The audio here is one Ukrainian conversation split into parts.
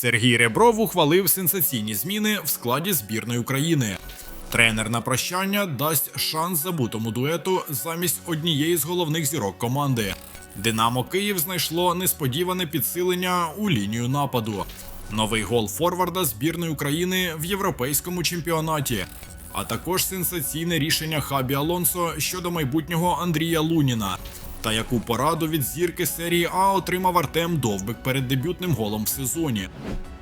Сергій Ребров ухвалив сенсаційні зміни в складі збірної України. Тренер на прощання дасть шанс забутому дуету замість однієї з головних зірок команди. Динамо Київ знайшло несподіване підсилення у лінію нападу. Новий гол форварда збірної України в європейському чемпіонаті, а також сенсаційне рішення Хабі Алонсо щодо майбутнього Андрія Луніна. Та яку пораду від зірки серії А отримав Артем Довбик перед дебютним голом в сезоні.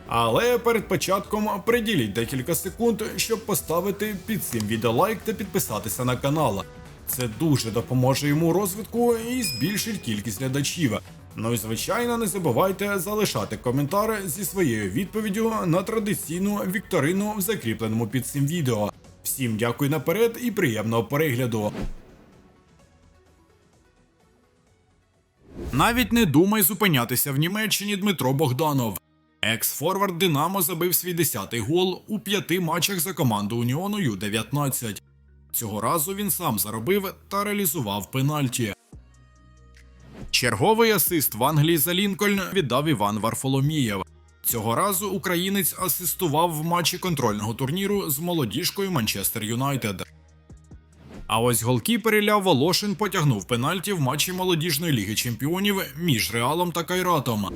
Але перед початком приділіть декілька секунд, щоб поставити під цим відео лайк та підписатися на канал. Це дуже допоможе йому розвитку і збільшить кількість глядачів. Ну і звичайно, не забувайте залишати коментар зі своєю відповіддю на традиційну вікторину в закріпленому під цим відео. Всім дякую наперед і приємного перегляду. Навіть не думай зупинятися в Німеччині Дмитро Богданов. Екс-форвард Динамо забив свій 10-й гол у п'яти матчах за команду Уніону Ю-19. Цього разу він сам заробив та реалізував пенальті. Черговий асист в Англії за Лінкольн віддав Іван Варфоломієв. Цього разу українець асистував в матчі контрольного турніру з молодіжкою Манчестер Юнайтед. А ось голкіпер Ілля Волошин потягнув пенальті в матчі молодіжної ліги чемпіонів між Реалом та Кайратом.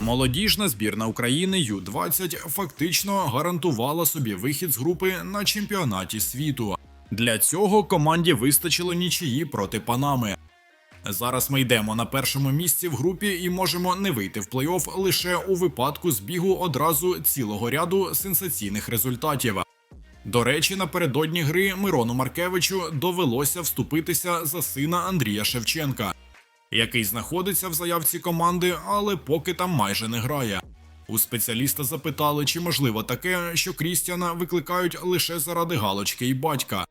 Молодіжна збірна України Ю-20 фактично гарантувала собі вихід з групи на чемпіонаті світу. Для цього команді вистачило нічиї проти Панами. Зараз ми йдемо на першому місці в групі і можемо не вийти в плей-офф лише у випадку збігу одразу цілого ряду сенсаційних результатів. До речі, напередодні гри Мирону Маркевичу довелося вступитися за сина Андрія Шевченка, який знаходиться в заявці команди, але поки там майже не грає. У спеціаліста запитали, чи можливо таке, що Крістіана викликають лише заради галочки і батька.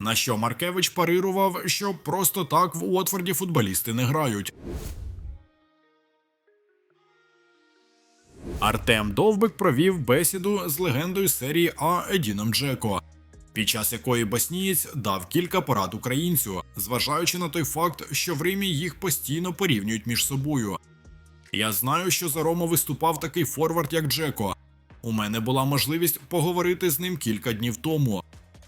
На що Маркевич парирував, що просто так в Уотфорді футболісти не грають. Артем Довбик провів бесіду з легендою серії А Едіном Джеко, під час якої баснієць дав кілька порад українцю, зважаючи на той факт, що в Римі їх постійно порівнюють між собою. Я знаю, що за Рому виступав такий форвард, як Джеко. У мене була можливість поговорити з ним кілька днів тому.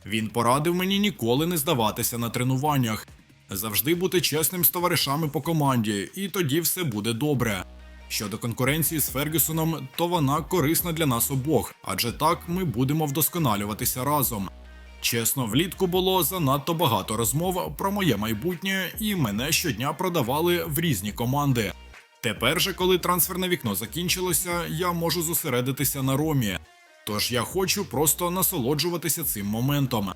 Він порадив мені ніколи не здаватися на тренуваннях, завжди бути чесним з товаришами по команді, і тоді все буде добре. Щодо конкуренції з Фергюсоном, то вона корисна для нас обох, адже так ми будемо вдосконалюватися разом. Чесно, влітку було занадто багато розмов про моє майбутнє, і мене щодня продавали в різні команди. Тепер же, коли трансферне вікно закінчилося, я можу зосередитися на ромі. Тож я хочу просто насолоджуватися цим моментом.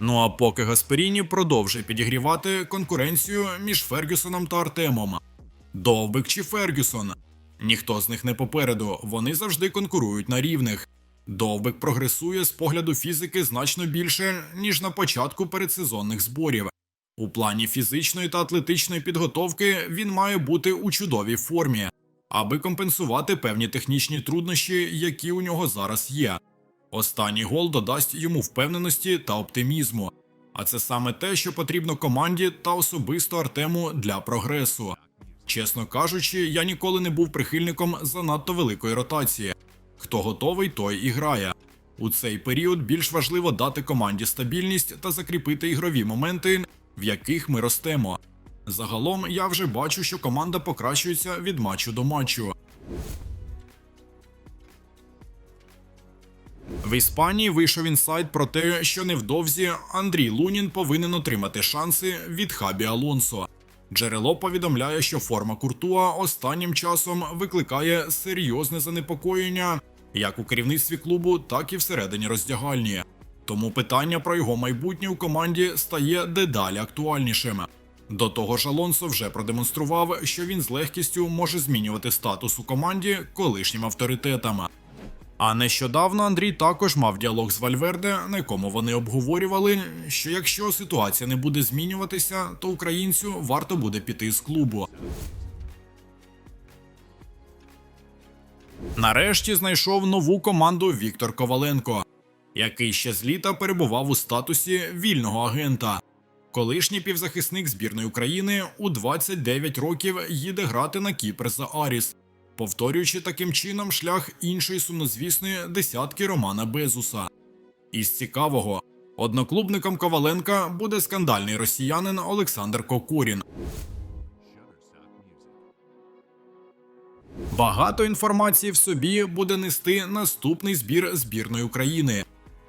Ну а поки Гасперіні продовжує підігрівати конкуренцію між Фергюсоном та Артемом. Довбик чи Фергюсон? Ніхто з них не попереду, вони завжди конкурують на рівних. Довбик прогресує з погляду фізики значно більше, ніж на початку передсезонних зборів. У плані фізичної та атлетичної підготовки він має бути у чудовій формі, аби компенсувати певні технічні труднощі, які у нього зараз є. Останній гол додасть йому впевненості та оптимізму. А це саме те, що потрібно команді та особисто Артему для прогресу. Чесно кажучи, я ніколи не був прихильником занадто великої ротації. Хто готовий, той і грає. У цей період більш важливо дати команді стабільність та закріпити ігрові моменти, в яких ми ростемо. Загалом я вже бачу, що команда покращується від матчу до матчу. В Іспанії вийшов інсайт про те, що невдовзі Андрій Лунін повинен отримати шанси від Хабі Алонсо. Джерело повідомляє, що форма Куртуа останнім часом викликає серйозне занепокоєння як у керівництві клубу, так і всередині роздягальні. Тому питання про його майбутнє у команді стає дедалі актуальнішим. До того ж, Алонсо вже продемонстрував, що він з легкістю може змінювати статус у команді колишнім авторитетам. А нещодавно Андрій також мав діалог з Вальверде, на якому вони обговорювали, що якщо ситуація не буде змінюватися, то українцю варто буде піти з клубу. Нарешті знайшов нову команду Віктор Коваленко, який ще з літа перебував у статусі вільного агента. Колишній півзахисник збірної України у 29 років їде грати на Кіпр за Аріс, повторюючи таким чином шлях іншої сумнозвісної десятки Романа Безуса. Із цікавого, одноклубником Коваленка буде скандальний росіянин Олександр Кокорін. Багато інформації в собі буде нести наступний збір збірної України.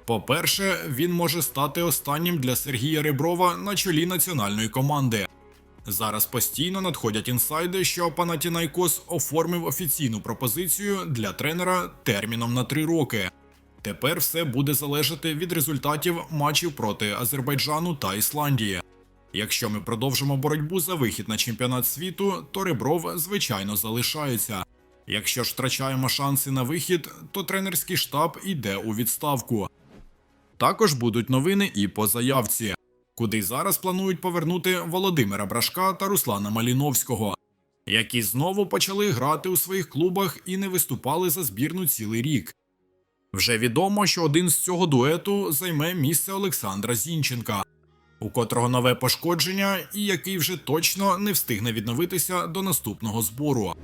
По-перше, він може стати останнім для Сергія Реброва на чолі національної команди. Зараз постійно надходять інсайди, що Панатінайкос оформив офіційну пропозицію для тренера терміном на три роки. Тепер все буде залежати від результатів матчів проти Азербайджану та Ісландії. Якщо ми продовжимо боротьбу за вихід на чемпіонат світу, то Ребров звичайно залишається. Якщо ж втрачаємо шанси на вихід, то тренерський штаб йде у відставку. Також будуть новини і по заявці, куди зараз планують повернути Володимира Брашка та Руслана Маліновського, які знову почали грати у своїх клубах і не виступали за збірну цілий рік. Вже відомо, що один з цього дуету займе місце Олександра Зінченка, у котрого нове пошкодження і який вже точно не встигне відновитися до наступного збору.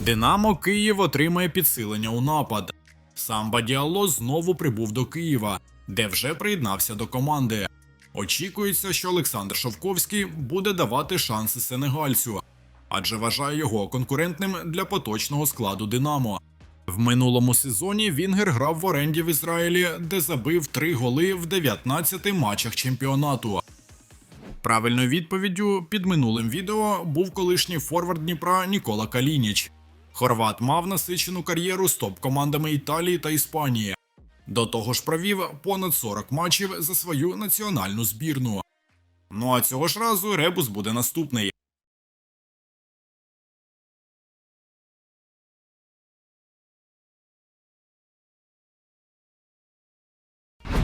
Динамо Київ отримає підсилення у напад. Сам Бадіало знову прибув до Києва, де вже приєднався до команди. Очікується, що Олександр Шовковський буде давати шанси сенегальцю, адже вважає його конкурентним для поточного складу Динамо. В минулому сезоні Вінгер грав в оренді в Ізраїлі, де забив три голи в 19 матчах чемпіонату. Правильною відповіддю під минулим відео був колишній форвард Дніпра Нікола Калініч. Хорват мав насичену кар'єру з топ-командами Італії та Іспанії. До того ж провів понад 40 матчів за свою національну збірну. Ну а цього ж разу ребус буде наступний.